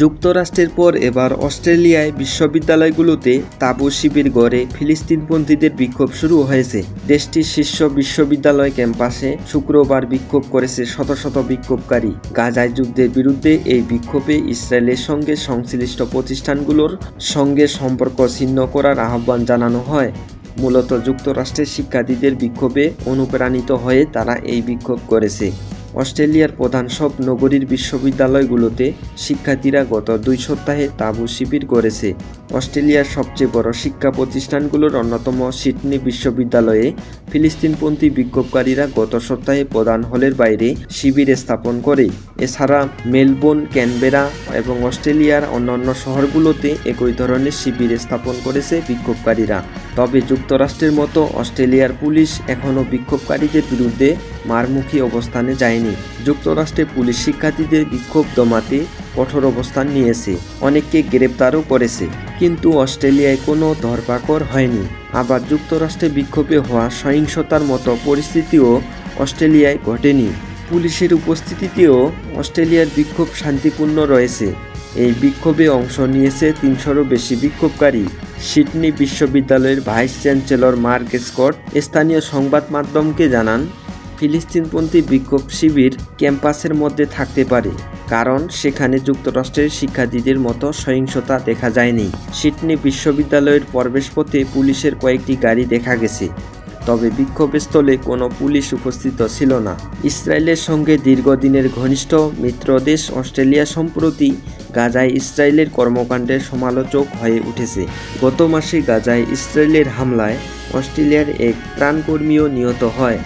যুক্তরাষ্ট্রের পর এবার অস্ট্রেলিয়ায় বিশ্ববিদ্যালয়গুলোতে তাঁবু শিবির গড়ে ফিলিস্তিনপন্থীদের বিক্ষোভ শুরু হয়েছে। দেশটির শীর্ষ বিশ্ববিদ্যালয় ক্যাম্পাসে শুক্রবার বিক্ষোভ করেছে শত শত বিক্ষোভকারী। গাজায় যুদ্ধের বিরুদ্ধে এই বিক্ষোভে ইসরায়েলের সঙ্গে সংশ্লিষ্ট প্রতিষ্ঠানগুলোর সঙ্গে সম্পর্ক ছিন্ন করার আহ্বান জানানো হয়। মূলত যুক্তরাষ্ট্রের শিক্ষার্থীদের বিক্ষোভে অনুপ্রাণিত হয়ে তারা এই বিক্ষোভ করেছে। অস্ট্রেলিয়ার প্রধান সব নগরীর বিশ্ববিদ্যালয়গুলোতে শিক্ষার্থীরা গত দুই সপ্তাহে তাঁবু শিবির করেছে অস্ট্রেলিয়ার সবচেয়ে বড় শিক্ষা প্রতিষ্ঠানগুলোর অন্যতম সিডনি বিশ্ববিদ্যালয়ে ফিলিস্তিনপন্থী বিক্ষোভকারীরা গত সপ্তাহে প্রধান হলের বাইরে শিবির স্থাপন করে। এছাড়া মেলবোর্ন, ক্যানবেরা এবং অস্ট্রেলিয়ার অন্যান্য শহরগুলোতে একই ধরনের শিবির স্থাপন করেছে বিক্ষোভকারীরা। তবে যুক্তরাষ্ট্রের মতো অস্ট্রেলিয়ার পুলিশ এখনও বিক্ষোভকারীদের বিরুদ্ধে মারমুখী অবস্থানে যায়নি। যুক্তরাষ্ট্রে পুলিশ শিক্ষার্থীদের বিক্ষোভ দমাতে কঠোর অবস্থান নিয়েছে। অনেককে গ্রেপ্তারও করেছে, কিন্তু অস্ট্রেলিয়ায় কোনো ধরপাকড় হয়নি। আবার যুক্তরাষ্ট্রে বিক্ষোভে হওয়া সহিংসতার মতো পরিস্থিতিও অস্ট্রেলিয়ায় ঘটেনি। পুলিশের উপস্থিতিতেও অস্ট্রেলিয়ার বিক্ষোভ শান্তিপূর্ণ রয়েছে। এই বিক্ষোভে অংশ নিয়েছে তিনশোরও বেশি বিক্ষোভকারী। সিডনি বিশ্ববিদ্যালয়ের ভাইস চ্যান্সেলর মার্ক স্কট স্থানীয় সংবাদ মাধ্যমকে জানান ফিলিস্তিনপন্থী বিক্ষোভ শিবির ক্যাম্পাসের মধ্যে থাকতে পারে, কারণ সেখানে যুক্তরাষ্ট্রের শিক্ষার্থীদের মতো সহিংসতা দেখা যায়নি। সিডনি বিশ্ববিদ্যালয়ের প্রবেশপথে পুলিশের কয়েকটি গাড়ি দেখা গেছে, তবে বিক্ষোভস্থলে কোনো পুলিশ উপস্থিত ছিল না। ইসরায়েলের সঙ্গে দীর্ঘদিনের ঘনিষ্ঠ মিত্রদেশ অস্ট্রেলিয়া সম্প্রতি গাজায় ইসরায়েলের কর্মকাণ্ডের সমালোচক হয়ে উঠেছে। গত মাসে গাজায় ইসরায়েলের হামলায় অস্ট্রেলিয়ার এক প্রাণকর্মীও নিহত হয়।